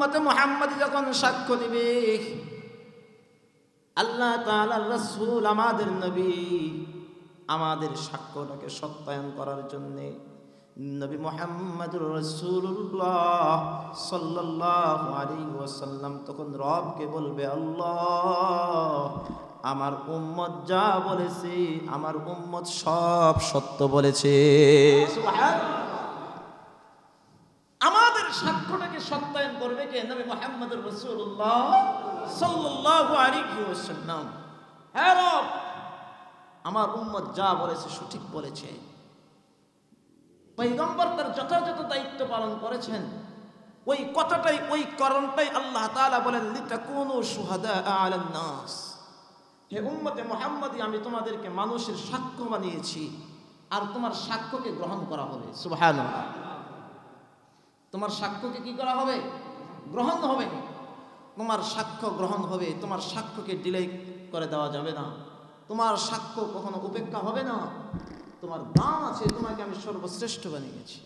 উম্মতে মোহাম্মদ যখন সাক্ষ্য দিবে, আল্লাহ তাআলার রাসূল আমাদের নবী আমাদের সাক্ষ্যটাকে সত্যায়ন করার জন্যে নবী মোহাম্মদুর রসুল্লাহ সাল্লাল্লাহু আলাইহি ওয়াসাল্লাম তখন রবকে বলবে, আল্লাহ, আমার উম্মত যা বলেছে, আমার উম্মত সব সত্য বলেছে সুবহানাল্লাহ। আমাদের সাক্ষ্যটাকে সত্যায়ন করবে কে? নবী মোহাম্মদুর রসুল্লাহ সাল্লাল্লাহু আলাইহি ওয়াসাল্লাম। হ্যাঁ রব, আমার উম্মত যা বলেছে সঠিক বলেছে। পৈগম্বর তার যথাযথ দায়িত্ব পালন করেছেন। ওই কথাটাই, ওই করণটাই আল্লাহ তাআলা বলেন, লিতাকুনু শুহাদা আলান নাস। হে উম্মতে মুহাম্মদি, আমি তোমাদেরকে মানুষের সাক্ষ্য বানিয়েছি, আর তোমার সাক্ষ্যকে গ্রহণ করা হবে। সুবহানাল্লাহ। তোমার সাক্ষ্যকে কি করা হবে? গ্রহণ হবে তোমার সাক্ষ্য গ্রহণ হবে, তোমার সাক্ষ্যকে ডিলে করে দেওয়া যাবে না। তোমার সাক্ষ্য কখনো উপেক্ষা হবে না। তোমার দাম আছে, তোমাকে আমি সর্বশ্রেষ্ঠ বানিয়েছি।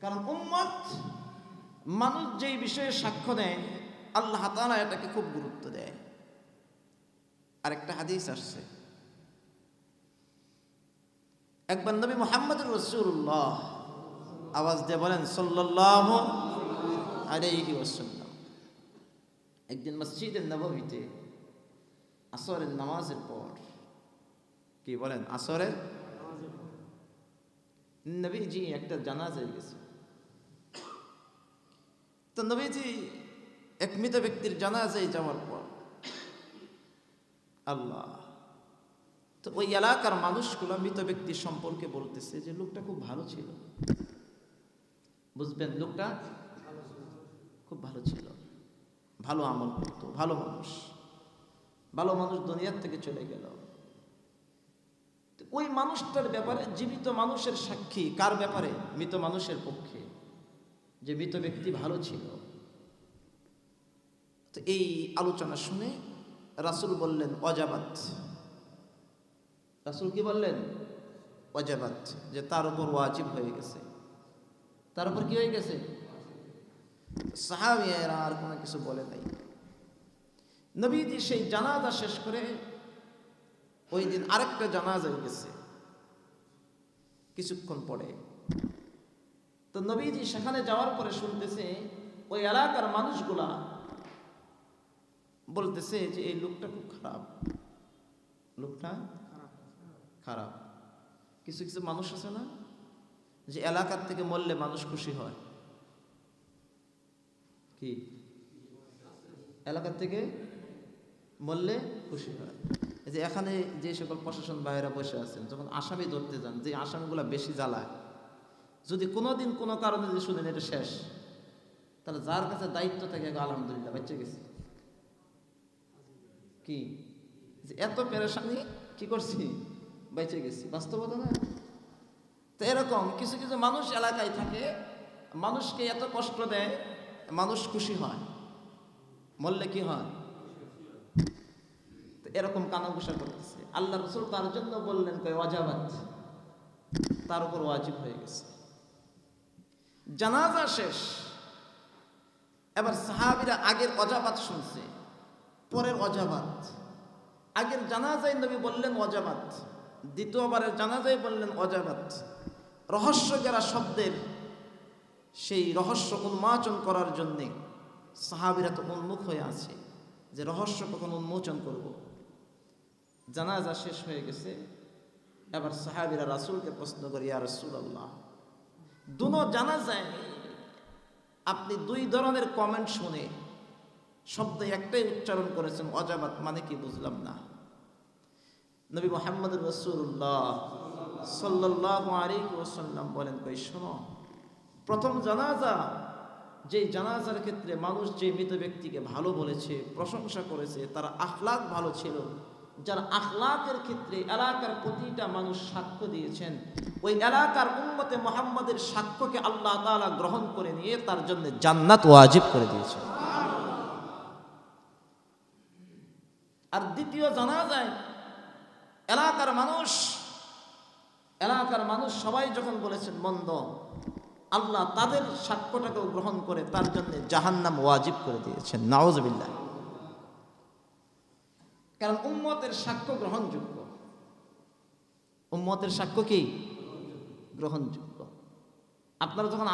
কারণ উম্মত মানুষ যেই বিষয়ে সাক্ষ্য দেয়, আল্লাহ তাআলা এটাকে খুব গুরুত্ব দেয়। আরেকটা হাদিস আসছে। একবার নবী মোহাম্মদ রসুল্লাহ আওয়াজ দিয়ে বলেন, সাল্লাল্লাহু আলাইহি ওয়াসাল্লাম। একদিন মসজিদের নববীতে আসরের নামাজের পর কি বলেন, আসরের? নবীজি একটা জানাজায় গেছে। তো নবীজি এক মৃত ব্যক্তির জানাজায় যাওয়ার পর আল্লাহ, তো ওই এলাকার মানুষগুলো মৃত ব্যক্তির সম্পর্কে বলতেছে যে লোকটা খুব ভালো ছিল। বুঝবেন? লোকটা খুব ভালো ছিল। ভালো আমল করতো, ভালো মানুষ। ভালো মানুষ দুনিয়ার থেকে চলে গেল। ওই মানুষটার ব্যাপারে জীবিত মানুষের সাক্ষী কার ব্যাপারে? মৃত মানুষের পক্ষে। যে মৃত ব্যক্তি ভালো ছিল। তো এই আলোচনা শুনে রাসুল বললেন, অজাবাত। রাসুল কি বললেন? অজাবাত, যে তার উপর ওয়াজিব হয়ে গেছে। তার উপর কি হয়ে গেছে? সাহাবিয়ারা আর কোনো কিছু বলে নাই। নবীজি সেই জানাজা শেষ করে ওই দিন আরেকটা জানাজায় গেছে। কিছুক্ষণ পরে। তো নবীজি সেখানে যাওয়ার পরে শুনতেছে ওই এলাকার মানুষগুলা বলতেছে যে এই লোকটা খুব খারাপ। লোকটা খারাপ। কিছু কিছু মানুষ আছে না? যে এলাকার থেকে মরলে মানুষ খুশি হয়। কি? এলাকার থেকে মরলে খুশি হয়। যে এখানে যে সকল প্রশাসন বাইরে বসে আছেন, যখন আসামি ধরতে যান, যে আসামিগুলো বেশি জ্বালায়, যদি কোনোদিন কোনো কারণে যদি শুনেন এটা শেষ, তাহলে যার কাছে দায়িত্ব থাকে আলহামদুলিল্লাহ, বেঁচে গেছে। কি? যে এত পেরেশানি, কি করছি? বেঁচে গেছি। বাস্তবতা না? তো এরকম কিছু কিছু মানুষ এলাকায় থাকে, মানুষকে এত কষ্ট দেয়, মানুষ খুশি হয়, মরলে কি হয়? এরকম কানাঘুষা করতেছে। আল্লাহ রসুল তার জন্য বললেন, কয়, অজাবাত, তার উপর ওয়াজিব হয়ে গেছে। জানাজা শেষ। এবার সাহাবিরা আগের অজাবাত শুনছে, পরের অজাবাত। আগের জানাজায় নবী বললেন, অজাবাত দ্বিতীয়বারের জানাজায় বললেন অজাবাত রহস্য যারা শব্দের সেই রহস্য উন্মোচন করার জন্যে সাহাবিরা তো উন্মুখ হয়ে আছে যে রহস্য কখন উন্মোচন করব। জানাজা শেষ হয়ে গেছে। এবার সাহাবিরা রাসুলকে প্রশ্ন করি আর রসুল আল্লাহ দুনো জানা যায় আপনি দুই ধরনের কমেন্ট শুনে শব্দ একটাই উচ্চারণ করেছেন অজাবাত মানে কি বুঝলাম না। নবী মোহাম্মদ রসুল্লাহ সাল্লাহ আলিক ওসাল্লাম বলেন, কই শোনো, প্রথম জানাজা যে জানাজার ক্ষেত্রে মানুষ যে মৃত ব্যক্তিকে ভালো বলেছে, প্রশংসা করেছে, তার আখলাক ভালো ছিল, যার আখলাকের ক্ষেত্রে এলাকার প্রতিটা মানুষ সাক্ষ্য দিয়েছেন, ওই এলাকার উন্মতে মোহাম্মদের সাক্ষ্যকে আল্লাহ তাআলা গ্রহণ করে নিয়ে তার জন্য জান্নাত ওয়াজিব করে দিয়েছেন আর দ্বিতীয় জানা যায় এলাকার মানুষ এলাকার মানুষ সবাই যখন বলেছেন, মন্দ। আল্লাহ তাদের সাক্ষ্যটাকেও গ্রহণ করে তার জন্য জাহান্নাম ওয়াজিব করে দিয়েছেন। নওয়াজবিল্লাহ কারণ উম্মতের সাক্ষ্য গ্রহণযোগ্য। উম্মতের সাক্ষ্য কি? গ্রহণযোগ্য। আপনারা যখন